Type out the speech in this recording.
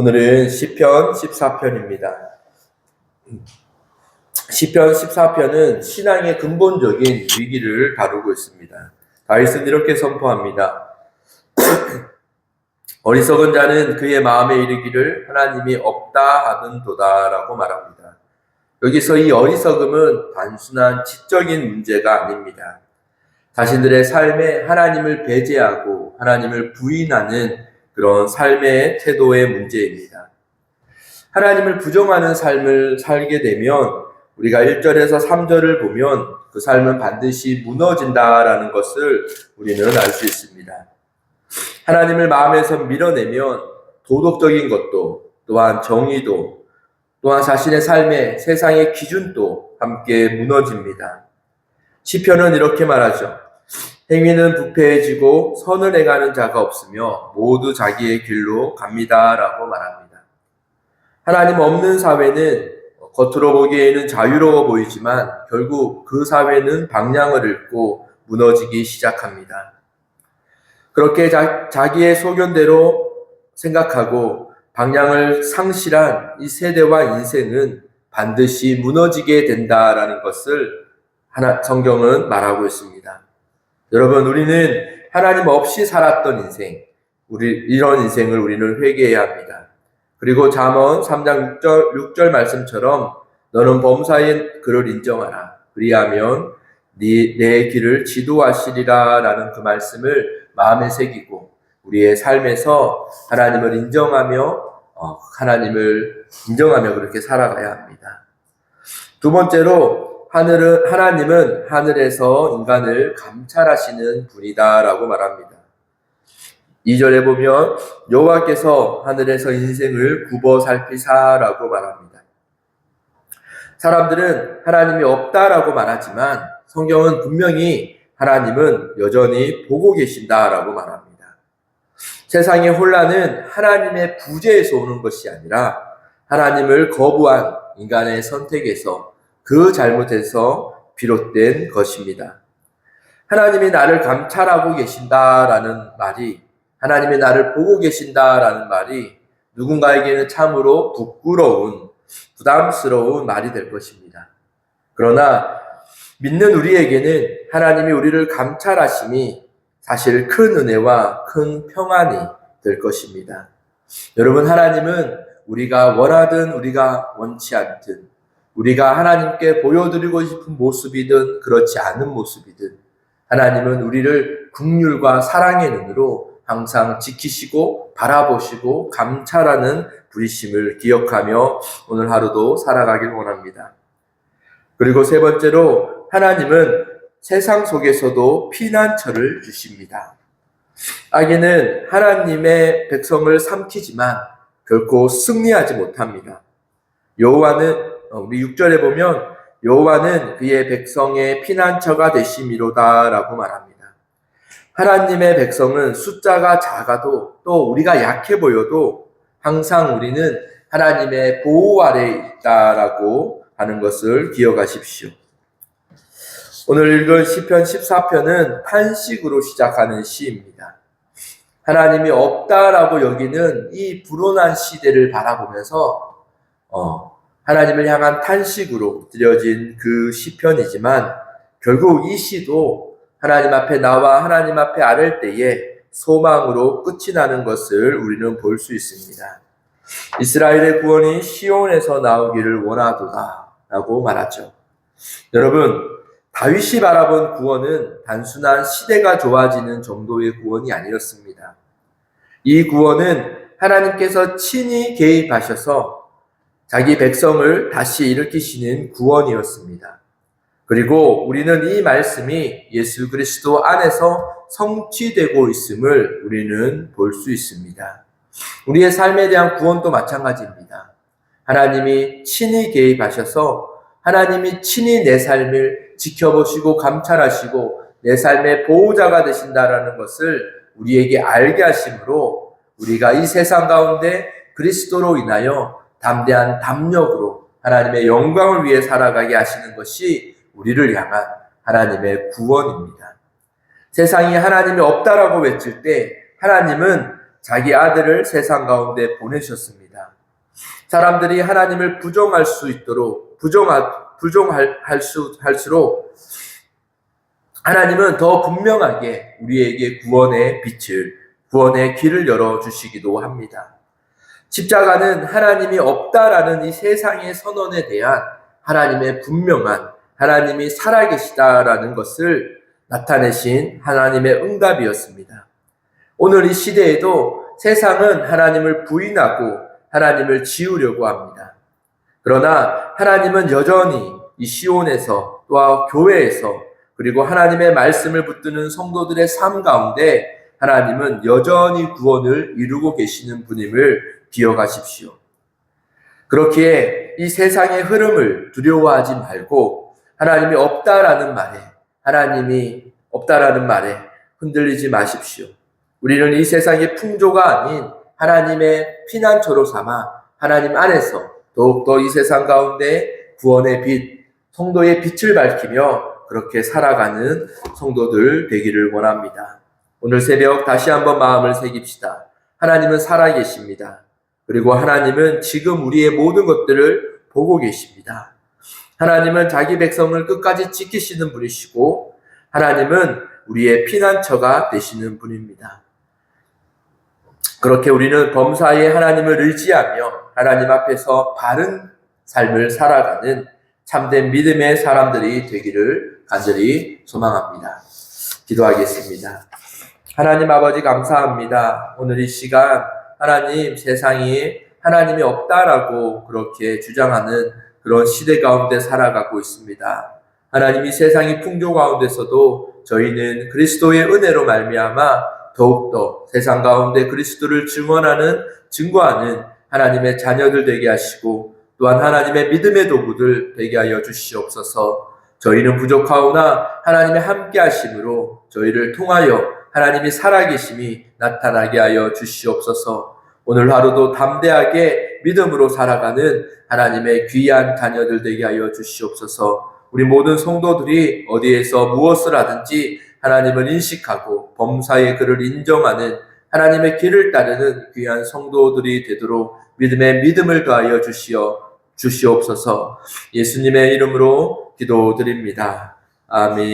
오늘은 시편 14편입니다. 시편 14편은 신앙의 근본적인 위기를 다루고 있습니다. 다윗은 이렇게 선포합니다. 어리석은 자는 그의 마음에 이르기를 하나님이 없다 하는도다라고 말합니다. 여기서 이 어리석음은 단순한 지적인 문제가 아닙니다. 자신들의 삶에 하나님을 배제하고 하나님을 부인하는 그런 삶의 태도의 문제입니다. 하나님을 부정하는 삶을 살게 되면 우리가 1절에서 3절을 보면 그 삶은 반드시 무너진다라는 것을 우리는 알 수 있습니다. 하나님을 마음에서 밀어내면 도덕적인 것도 또한 정의도 또한 자신의 삶의 세상의 기준도 함께 무너집니다. 시편은 이렇게 말하죠. 행위는 부패해지고 선을 행하는 자가 없으며 모두 자기의 길로 갑니다라고 말합니다. 하나님 없는 사회는 겉으로 보기에는 자유로워 보이지만 결국 그 사회는 방향을 잃고 무너지기 시작합니다. 그렇게 자, 자기의 소견대로 생각하고 방향을 상실한 이 세대와 인생은 반드시 무너지게 된다라는 것을 하나, 성경은 말하고 있습니다. 여러분, 우리는 하나님 없이 살았던 인생, 우리, 이런 인생을 우리는 회개해야 합니다. 그리고 잠언 3장 6절, 6절 말씀처럼 너는 범사의 그를 인정하라. 그리하면 네, 내 길을 지도하시리라 라는 그 말씀을 마음에 새기고 우리의 삶에서 하나님을 인정하며 어, 하나님을 인정하며 그렇게 살아가야 합니다. 두 번째로 하늘은 하나님은 하늘에서 인간을 감찰하시는 분이다라고 말합니다. 2절에 보면 여호와께서 하늘에서 인생을 굽어 살피사라고 말합니다. 사람들은 하나님이 없다라고 말하지만 성경은 분명히 하나님은 여전히 보고 계신다라고 말합니다. 세상의 혼란은 하나님의 부재에서 오는 것이 아니라 하나님을 거부한 인간의 선택에서 그 잘못에서 비롯된 것입니다. 하나님이 나를 감찰하고 계신다라는 말이 하나님이 나를 보고 계신다라는 말이 누군가에게는 참으로 부끄러운 부담스러운 말이 될 것입니다. 그러나 믿는 우리에게는 하나님이 우리를 감찰하심이 사실 큰 은혜와 큰 평안이 될 것입니다. 여러분, 하나님은 우리가 원하든 우리가 원치 않든 우리가 하나님께 보여드리고 싶은 모습이든 그렇지 않은 모습이든 하나님은 우리를 국률과 사랑의 눈으로 항상 지키시고 바라보시고 감찰하는 부리심을 기억하며 오늘 하루도 살아가길 원합니다. 그리고 세 번째로 하나님은 세상 속에서도 피난처를 주십니다. 악인은 하나님의 백성을 삼키지만 결코 승리하지 못합니다. 여호와는 우리 6절에 보면 여호와는 그의 백성의 피난처가 되심이로다라고 말합니다. 하나님의 백성은 숫자가 작아도 또 우리가 약해 보여도 항상 우리는 하나님의 보호 아래 있다라고 하는 것을 기억하십시오. 오늘 읽은 시편 14편은 탄식으로 시작하는 시입니다. 하나님이 없다라고 여기는 이 불온한 시대를 바라보면서 어, 하나님을 향한 탄식으로 드려진 그 시편이지만 결국 이 시도 하나님 앞에 나와 하나님 앞에 아를 때에 소망으로 끝이 나는 것을 우리는 볼 수 있습니다. 이스라엘의 구원이 시온에서 나오기를 원하도다 라고 말하죠. 여러분, 다윗이 바라본 구원은 단순한 시대가 좋아지는 정도의 구원이 아니었습니다. 이 구원은 하나님께서 친히 개입하셔서 자기 백성을 다시 일으키시는 구원이었습니다. 그리고 우리는 이 말씀이 예수 그리스도 안에서 성취되고 있음을 우리는 볼 수 있습니다. 우리의 삶에 대한 구원도 마찬가지입니다. 하나님이 친히 개입하셔서 하나님이 친히 내 삶을 지켜보시고 감찰하시고 내 삶의 보호자가 되신다라는 것을 우리에게 알게 하심으로 우리가 이 세상 가운데 그리스도로 인하여 담대한 담력으로 하나님의 영광을 위해 살아가게 하시는 것이 우리를 향한 하나님의 구원입니다. 세상이 하나님이 없다라고 외칠 때 하나님은 자기 아들을 세상 가운데 보내셨습니다. 사람들이 하나님을 부정할 수 있도록 부정할 부정할 할 수, 할수록 하나님은 더 분명하게 우리에게 구원의 빛을 구원의 길을 열어 주시기도 합니다. 십자가는 하나님이 없다라는 이 세상의 선언에 대한 하나님의 분명한 하나님이 살아계시다라는 것을 나타내신 하나님의 응답이었습니다. 오늘 이 시대에도 세상은 하나님을 부인하고 하나님을 지우려고 합니다. 그러나 하나님은 여전히 이 시온에서 또한 교회에서 그리고 하나님의 말씀을 붙드는 성도들의 삶 가운데 하나님은 여전히 구원을 이루고 계시는 분임을 기억하십시오. 그렇기에 이 세상의 흐름을 두려워하지 말고 하나님이 없다라는 말에 하나님이 없다라는 말에 흔들리지 마십시오. 우리는 이 세상의 풍조가 아닌 하나님의 피난처로 삼아 하나님 안에서 더욱더 이 세상 가운데 구원의 빛, 성도의 빛을 밝히며 그렇게 살아가는 성도들 되기를 원합니다. 오늘 새벽 다시 한번 마음을 새깁시다. 하나님은 살아계십니다. 그리고 하나님은 지금 우리의 모든 것들을 보고 계십니다. 하나님은 자기 백성을 끝까지 지키시는 분이시고, 하나님은 우리의 피난처가 되시는 분입니다. 그렇게 우리는 범사에 하나님을 의지하며 하나님 앞에서 바른 삶을 살아가는 참된 믿음의 사람들이 되기를 간절히 소망합니다. 기도하겠습니다. 하나님 아버지 감사합니다. 오늘 이 시간 하나님 세상이 하나님이 없다라고 그렇게 주장하는 그런 시대 가운데 살아가고 있습니다. 하나님 이 세상이 풍조 가운데서도 저희는 그리스도의 은혜로 말미암아 더욱더 세상 가운데 그리스도를 증언하는 증거하는 하나님의 자녀들 되게 하시고 또한 하나님의 믿음의 도구들 되게 하여 주시옵소서. 저희는 부족하오나 하나님의 함께 하심으로 저희를 통하여 하나님이 살아계심이 나타나게 하여 주시옵소서. 오늘 하루도 담대하게 믿음으로 살아가는 하나님의 귀한 자녀들 되게 하여 주시옵소서. 우리 모든 성도들이 어디에서 무엇을 하든지 하나님을 인식하고 범사의 그를 인정하는 하나님의 길을 따르는 귀한 성도들이 되도록 믿음의 믿음을 더하여 주시어 주시옵소서 예수님의 이름으로 기도드립니다. 아멘.